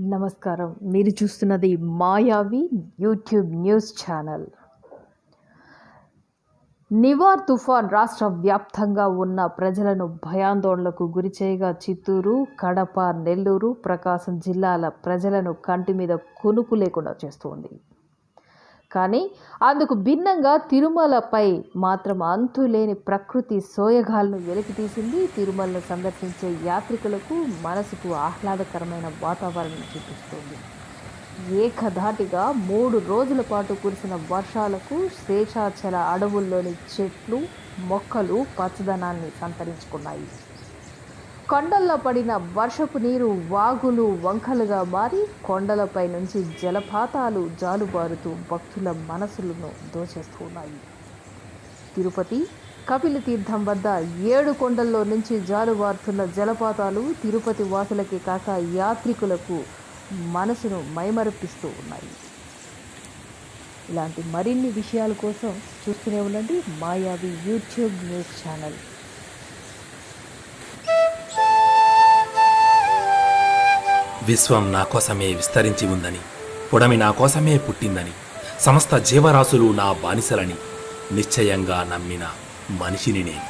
నమస్కారం. మీరు చూస్తున్నది మాయావి యూట్యూబ్ న్యూస్ ఛానల్. నివార్ తుఫాన్ రాష్ట్ర వ్యాప్తంగా ఉన్న ప్రజలను భయాందోళనకు గురిచేయగా చిత్తూరు కడప నెల్లూరు ప్రకాశం జిల్లాల ప్రజలను కంటి మీద కొనుకు లేకుండా చేస్తోంది. కానీ అందుకు భిన్నంగా తిరుమలపై మాత్రం అంతులేని ప్రకృతి సోయగాలను వెలికితీసింది. తిరుమలను సందర్శించే యాత్రికులకు మనసుకు ఆహ్లాదకరమైన వాతావరణం చూపిస్తుంది. ఏకధాటిగా మూడు రోజుల పాటు కురిసిన వర్షాలకు శేషాచల అడవుల్లోని చెట్లు మొక్కలు పచ్చదనాన్ని సంతరించుకున్నాయి. కొండల్లో పడిన వర్షపు నీరు వాగులు వంకలుగా మారి కొండలపై నుంచి జలపాతాలు జాలుబారుతూ భక్తుల మనసులను దోచేస్తున్నాయి తిరుపతి కపిల తీర్థం వద్ద ఏడు కొండల్లో నుంచి జాలుబారుతున్న జలపాతాలు తిరుపతి వాసులకే కాక యాత్రికులకు మనసును మైమరపిస్తూ ఉన్నాయి. ఇలాంటి మరిన్ని విషయాల కోసం చూస్తూనే ఉండండి మాయావి యూట్యూబ్ న్యూస్ ఛానల్. విశ్వం నా కోసమే విస్తరించి ఉందని పుడమి నా కోసమే పుట్టిందని సమస్త జీవరాశులు నా బానిసలని నిశ్చయంగా నమ్మిన మనిషిని నేను.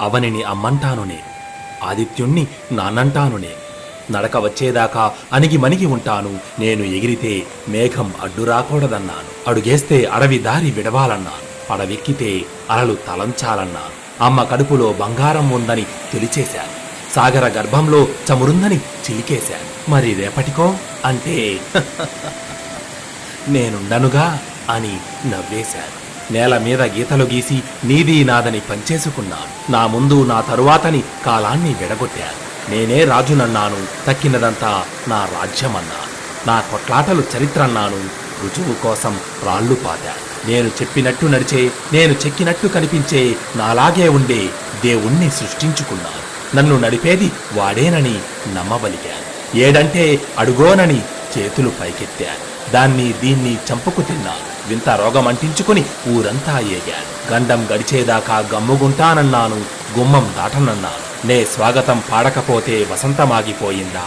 అవనిని అమ్మంటాను నేను ఆదిత్యుణ్ణి నాన్నంటాను నేను. నడక వచ్చేదాకా అణిగి మణిగి ఉంటాను నేను ఎగిరితే మేఘం అడ్డు రాకూడదన్నాను అడుగేస్తే అడవి దారి విడవాలన్నాను పడవెక్కితే అలలు తలంచాలన్నాను. అమ్మ కడుపులో బంగారం ఉందని తెలిచేశాను. సాగర గర్భంలో చమురుందని చిలికేశాను. మరి రేపటికో అంటే నేనుండనుగా అని నవ్వేశాను. నేల మీద గీతలు గీసి నీది నాదని పంచేసుకున్నాను. నా ముందు నా తరువాతని కాలాన్ని విడగొట్టాను. నేనే రాజునన్నాను. తక్కినదంతా నా రాజ్యమన్నాను. నా కొట్లాటలు చరిత్రన్నాను. రుజువు కోసం రాళ్ళు పాతాను. నేను చెప్పినట్టు నడిచే నేను చెక్కినట్టు కనిపించే నాలాగే ఉండే దేవుణ్ణి సృష్టించుకున్నాను. నన్ను నడిపేది వాడేనని నమ్మబలిగాను. ఏడంటే అడుగోనని చేతులు పైకెత్తాను. దాన్ని దీన్ని చంపుకు తిన్నాను. వింత రోగం అంటించుకుని ఊరంతా ఏగాను. గండం గడిచేదాకా గమ్ముగుంటానన్నాను. గుమ్మం దాటనన్నాను. నే స్వాగతం పాడకపోతే వసంతమాగిపోయిందా?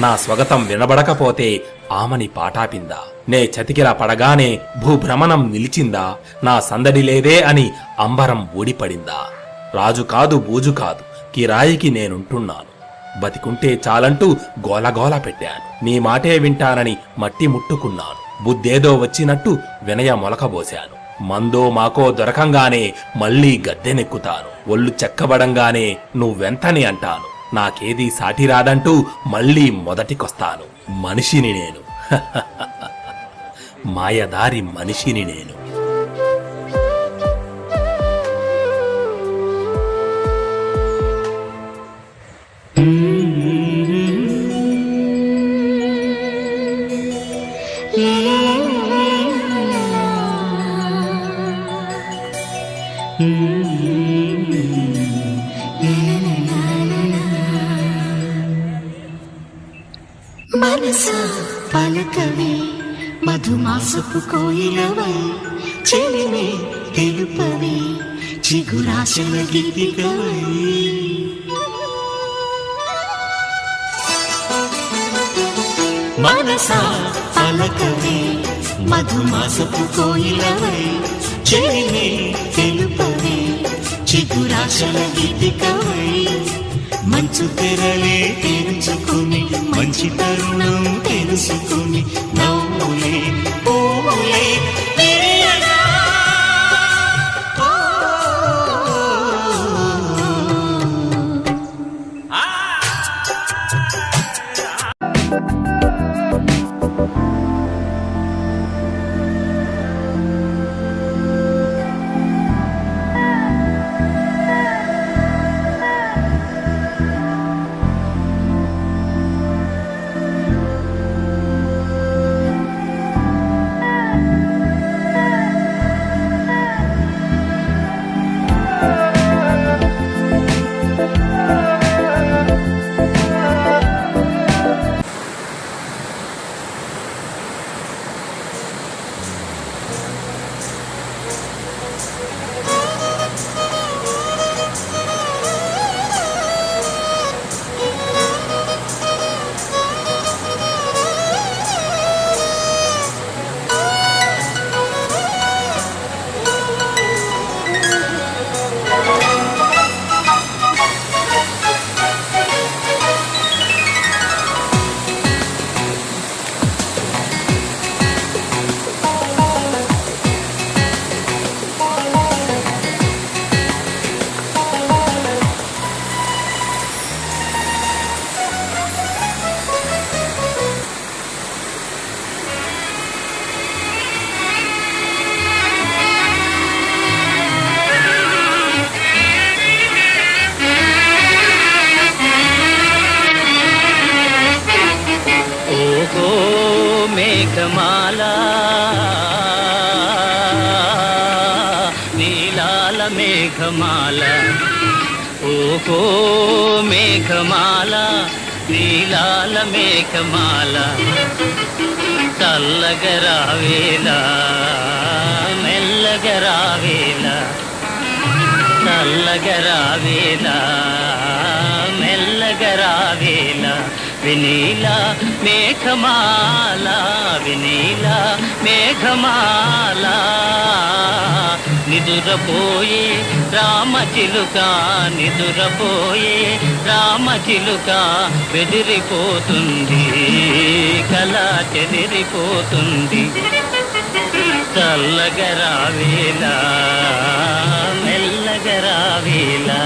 నా స్వాగతం వినబడకపోతే ఆమని పాటాపిందా? నే చతికిలా పడగానే భూభ్రమణం నిలిచిందా? నా సందడి లేదే అని అంబరం ఊడిపడిందా? రాజు కాదు బూజు కాదు కిరాయికి నేనుంటున్నాను. బతికుంటే చాలంటూ గోలగోల పెట్టాను. నీ మాటే వింటానని మట్టి ముట్టుకున్నాను. బుద్ధేదో వచ్చినట్టు వినయ మొలకబోశాను. మందో మాకో దొరకంగానే మళ్ళీ గద్దెనెక్కుతాను. ఒళ్ళు చెక్కబడంగానే నువ్వెంతని అంటాను? నాకేదీ సాటిరాదంటూ మళ్ళీ మొదటికొస్తాను. మనిషిని నేను. మాయదారి మనిషిని నేను. మనస పలకవే మధుమాసపు కోయిలవై చెలిమే తెలుపవే చిగురాశల గీతికవై. మనస పలకవే మధుమాసపు కోయిలవై చెలిమే తెలుపవే చిగురాశల గీతికవై. మంచు తెరలే తెరుచుకో మంచి తరుణం తెలుసుకుని మేఘమాల నీలాల మేఘమాల. ఓహో మేఘమాల నీలాల మేఘమాల. చల్లగరావేలా మెల్లగరావేలా చల్లగరావేలా మెల్లగరా వినీల మేఘమాల వినీల మేఘమాల. నిదురపోయే రామచిలుక నిదురపోయే రామచిలుక బెదిరిపోతుంది కళ చెదిరిపోతుంది. చల్లగరావేలా మెల్లగరావేలా